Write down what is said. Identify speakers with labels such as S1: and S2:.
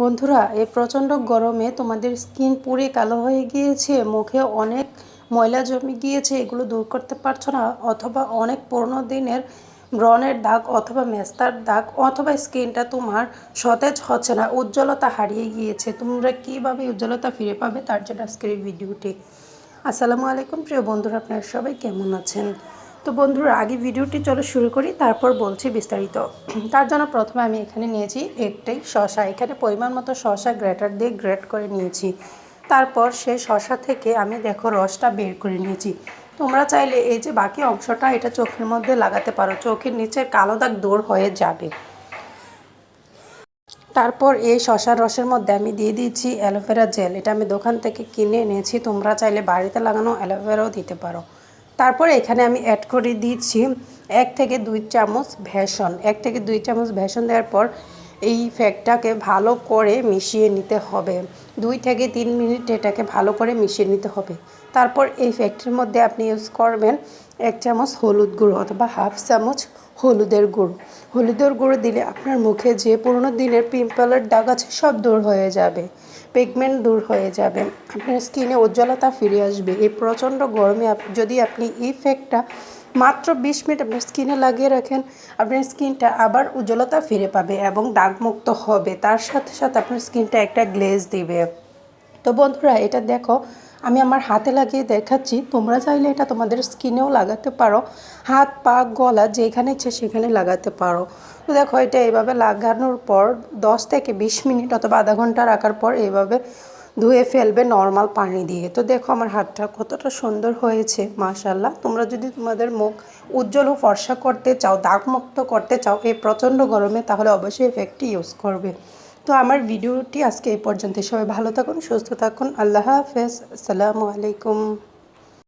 S1: বন্ধুরা এই প্রচণ্ড গরমে তোমাদের স্কিন পুরে কালো হয়ে গিয়েছে, মুখে অনেক ময়লা জমে গিয়েছে, এগুলো দূর করতে পারছ না। অথবা অনেক পুরনো দিনের ব্রণের দাগ অথবা মেস্তার দাগ অথবা স্কিনটা তোমার সতেজ হচ্ছে না, উজ্জ্বলতা হারিয়ে গিয়েছে। তোমরা কীভাবে উজ্জ্বলতা ফিরে পাবে তার জন্য আজকের এই ভিডিওটি। আসসালামু আলাইকুম প্রিয় বন্ধুরা, আপনারা সবাই কেমন আছেন? তো বন্ধুরা, আগে ভিডিওটি চলো শুরু করি, তারপর বলছি বিস্তারিত। তার জন্য প্রথমে আমি এখানে নিয়েছি একটাই শশা। এখানে পরিমাণ মতো শশা গ্রেটার দিয়ে গ্রেট করে নিয়েছি। তারপর সেই শশা থেকে আমি দেখো রসটা বের করে নিয়েছি। তোমরা চাইলে এই যে বাকি অংশটা, এটা চোখের মধ্যে লাগাতে পারো। চোখের নিচের কালো দাগ দূর হয়ে যাবে। তারপর এই শশার রসের মধ্যে আমি দিয়ে দিচ্ছি অ্যালোভেরা জেল। এটা আমি দোকান থেকে কিনে এনেছি। তোমরা চাইলে বাড়িতে লাগানো অ্যালোভেরাও দিতে পারো। তারপর এখানে আমি অ্যাড করে দিচ্ছি এক থেকে দুই চামচ ভেষণ। এক থেকে দুই চামচ ভেষণ দেওয়ার পর এই ফ্যাটটাকে ভালো করে মিশিয়ে নিতে হবে। দুই থেকে তিন মিনিট এটাকে ভালো করে মিশিয়ে নিতে হবে। তারপর এই ফ্যাক্টরির মধ্যে আপনি ইউজ করবেন এক চামচ হলুদ গুঁড়ো অথবা হাফ চামচ হলুদের গুঁড়ো। হলুদের গুঁড়ো দিলে আপনার মুখে যে পুরোনো দিনের পিম্পলের দাগ আছে সব দূর হয়ে যাবে পিগমেন্ট দূর হয়ে যাবে, আপনার স্কিনে উজ্জ্বলতা ফিরে আসবে। এই প্রচণ্ড গরমে যদি আপনি এই ফেকটা মাত্র বিশ মিনিট আপনার স্কিনে লাগিয়ে রাখেন, আপনার স্কিনটা আবার উজ্জ্বলতা ফিরে পাবে এবং দাগমুক্ত হবে। তার সাথে সাথে আপনার স্কিনটা একটা গ্লেজ দিবে। তো বন্ধুরা, এটা দেখো, আমি আমার হাতে লাগিয়ে দেখাচ্ছি। তোমরা চাইলে এটা তোমাদের স্কিনেও লাগাতে পারো। হাত, পা, গলা, যেখানে ইচ্ছে সেখানে লাগাতে পারো। তো দেখো, এটা এইভাবে লাগানোর পর দশ থেকে বিশ মিনিট অথবা আধা ঘণ্টা রাখার পর এইভাবে ধুয়ে ফেলবে নর্মাল পানি দিয়ে। তো দেখো আমার হাতটা কতটা সুন্দর হয়েছে মাশাল্লাহ তোমরা যদি তোমাদের মুখ উজ্জ্বল ও ফর্সা করতে চাও, দাগমুক্ত করতে চাও এই প্রচণ্ড গরমে, তাহলে অবশ্যই এফেক্টটি ইউজ করবে। তো আমার ভিডিওটি আজকে এই পর্যন্ত সবাই ভালো থাকুন, সুস্থ থাকুন। আল্লাহ হাফেজ। আসসালামু আলাইকুম।